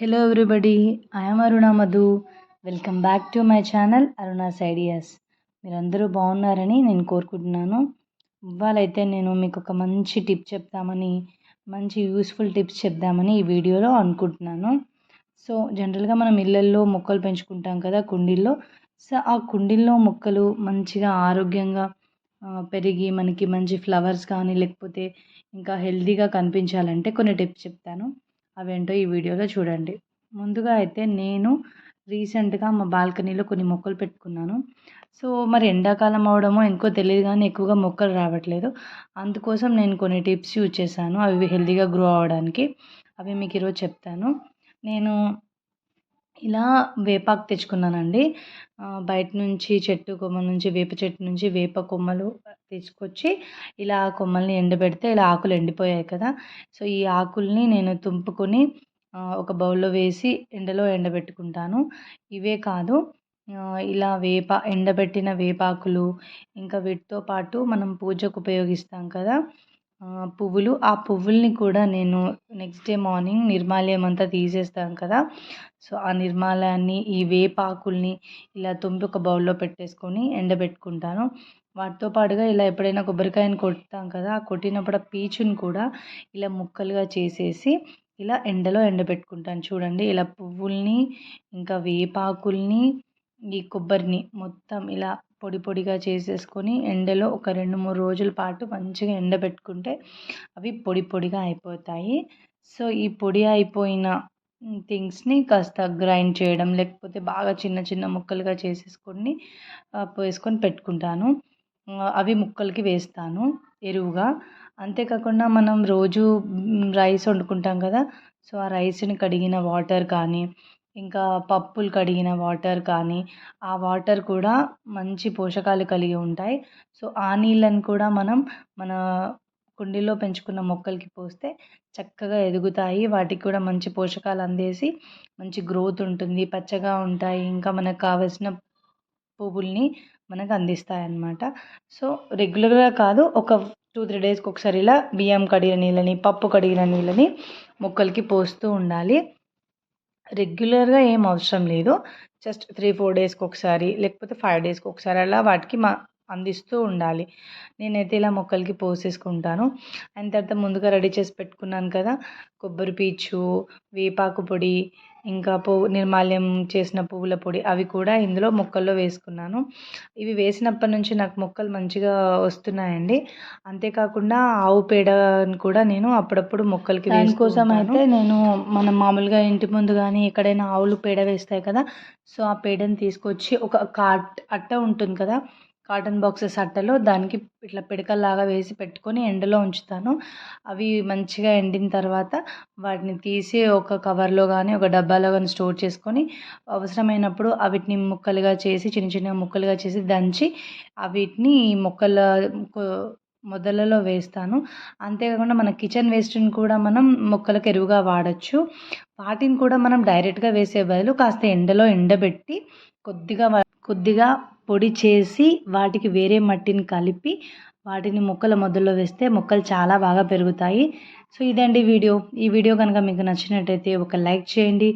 Hello everybody I'm Aruna Madhu welcome back to my channel Aruna's ideas మీరందరూ బాగున్నారని నేను కోరుకుంటున్నాను. ఇవాళైతే నేను మీకు ఒక మంచి టిప్ చెప్తామని మంచి యూస్ఫుల్ టిప్స్ చెప్దామని ఈ వీడియోలో అనుకుంటున్నాను. సో జనరల్గా మనం ఇళ్ళల్లో మొక్కలు పెంచుకుంటాం కదా కుండీల్లో. సో ఆ కుండీల్లో మొక్కలు మంచిగా ఆరోగ్యంగా పెరిగి మనకి మంచి ఫ్లవర్స్ కానీ లేకపోతే ఇంకా హెల్తీగా కనిపించాలంటే కొన్ని టిప్స్ చెప్తాను. అవేంటో ఈ వీడియోలో చూడండి. ముందుగా అయితే నేను రీసెంట్గా మా బాల్కనీలో కొన్ని మొక్కలు పెట్టుకున్నాను. సో మరి ఎండాకాలం అవడమో ఇంకో తెలియదు కానీ ఎక్కువగా మొక్కలు రావట్లేదు. అందుకోసం నేను కొన్ని టిప్స్ యూజ్ చేశాను. అవి హెల్తీగా గ్రో అవ్వడానికి అవి మీకు ఈరోజు చెప్తాను. నేను ఇలా వేపాకు తెచ్చుకున్నానండి. బయట నుంచి చెట్టు కొమ్మ నుంచి వేప చెట్టు నుంచి వేప కొమ్మలు తీసుకొచ్చి ఇలా కొమ్మల్ని ఎండబెడితే ఇలా ఆకులు ఎండిపోయాయి కదా. సో ఈ ఆకుల్ని నేను తుంపుకొని ఒక బౌల్లో వేసి ఎండలో ఎండబెట్టుకుంటాను. ఇవే కాదు ఇలా వేప ఎండబెట్టిన వేపాకులు ఇంకా వీటితో పాటు మనం పూజకు ఉపయోగిస్తాం కదా. పువ్వులు. ఆ పువ్వుల్ని కూడా నేను నెక్స్ట్ డే మార్నింగ్ నిర్మాల్యం అంతా తీసేస్తాం కదా. సో ఆ నిర్మాలయాన్ని ఈ వేపాకుల్ని ఇలా తుంపి ఒక బౌల్లో పెట్టేసుకొని ఎండబెట్టుకుంటాను. వాటితో పాటుగా ఇలా ఎప్పుడైనా కొబ్బరికాయని కొడతాం కదా ఆ కొట్టినప్పుడు ఆ పీచుని కూడా ఇలా ముక్కలుగా చేసేసి ఇలా ఎండలో ఎండబెట్టుకుంటాను. చూడండి ఇలా పువ్వుల్ని ఇంకా వేపాకుల్ని ఈ కొబ్బరిని మొత్తం ఇలా పొడి పొడిగా చేసేసుకొని ఎండలో ఒక రెండు మూడు రోజుల పాటు మంచిగా ఎండబెట్టుకుంటే అవి పొడి పొడిగా అయిపోతాయి. సో ఈ పొడి అయిపోయిన థింగ్స్ని కాస్త గ్రైండ్ చేయడం లేకపోతే బాగా చిన్న చిన్న ముక్కలుగా చేసేసుకొని వేసుకొని పెట్టుకుంటాను. అవి ముక్కలకి వేస్తాను ఎరువుగా. అంతేకాకుండా మనం రోజు రైస్ వండుకుంటాం కదా సో ఆ రైస్ని కడిగిన వాటర్ కానీ ఇంకా పప్పులు కడిగిన వాటర్ కానీ ఆ వాటర్ కూడా మంచి పోషకాలు కలిగి ఉంటాయి. సో ఆ నీళ్ళని కూడా మనం మన కుండీలో పెంచుకున్న మొక్కలకి పోస్తే చక్కగా ఎదుగుతాయి. వాటికి కూడా మంచి పోషకాలు అందేసి మంచి గ్రోత్ ఉంటుంది పచ్చగా ఉంటాయి. ఇంకా మనకు కావలసిన పువ్వుల్ని మనకు అందిస్తాయి అన్నమాట సో రెగ్యులర్గా కాదు ఒక టూ త్రీ డేస్కి ఒకసారి ఇలా బియ్యం కడిగిన నీళ్ళని పప్పు కడిగిన నీళ్ళని మొక్కలకి పోస్తూ ఉండాలి. రెగ్యులర్గా ఏం అవసరం లేదు. జస్ట్ త్రీ ఫోర్ డేస్కి ఒకసారి లేకపోతే ఫైవ్ డేస్కి ఒకసారి అలా వాటికి మా అందిస్తూ ఉండాలి. నేనైతే ఇలా మొక్కలకి పోసేసుకుంటాను అండ్ తర్వాత ముందుగా రెడీ చేసి పెట్టుకున్నాను కదా కొబ్బరి పీచు వేపాకు పొడి ఇంకా పువ్వు నిర్మాల్యం చేసిన పువ్వుల పొడి అవి కూడా ఇందులో మొక్కల్లో వేసుకున్నాను. ఇవి వేసినప్పటి నుంచి నాకు మొక్కలు మంచిగా వస్తున్నాయండి. అంతేకాకుండా ఆవు పేడని కూడా నేను అప్పుడప్పుడు మొక్కలకి దానికోసం అయితే నేను మనం మామూలుగా ఇంటి ముందు కానీ ఎక్కడైనా ఆవులు పేడ వేస్తాయి కదా సో ఆ పేడని తీసుకొచ్చి ఒక కాట్ అట్ట ఉంటుంది కదా కాటన్ బాక్సెస్ అట్టలో దానికి ఇట్లా పిడకల్లాగా వేసి పెట్టుకొని ఎండలో ఉంచుతాను. అవి మంచిగా ఎండిన తర్వాత వాటిని తీసి ఒక కవర్లో కానీ ఒక డబ్బాలో కానీ స్టోర్ చేసుకొని అవసరమైనప్పుడు వీటిని ముక్కలుగా చేసి చిన్న చిన్న ముక్కలుగా చేసి దంచి వీటిని మొక్కల మొదలలో వేస్తాను. అంతేకాకుండా మన కిచెన్ వేస్ట్ని కూడా మనం మొక్కలకు ఎరువుగా వాడచ్చు. వాటిని కూడా మనం డైరెక్ట్గా వేసే బదులు కాస్త ఎండలో ఎండబెట్టి కొద్దిగా కొద్దిగా పొడి చేసి వాటికి వేరే మట్టిని కలిపి వాటిని మొక్కల మొదల్లో వేస్తే మొక్కలు చాలా బాగా పెరుగుతాయి. సో ఇదండి వీడియో. ఈ వీడియో కనుక మీకు నచ్చినట్టయితే ఒక లైక్ చేయండి.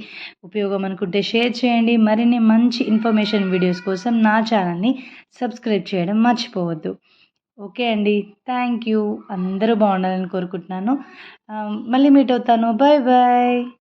ఉపయోగం అనుకుంటే షేర్ చేయండి. మరిన్ని మంచి ఇన్ఫర్మేషన్ వీడియోస్ కోసం నా ఛానల్ని సబ్స్క్రైబ్ చేయడం మర్చిపోవద్దు. ఓకే అండి. థ్యాంక్ యూ అందరూ బాగుండాలని కోరుకుంటున్నాను. మళ్ళీ మీట్ అవుతాను. Bye bye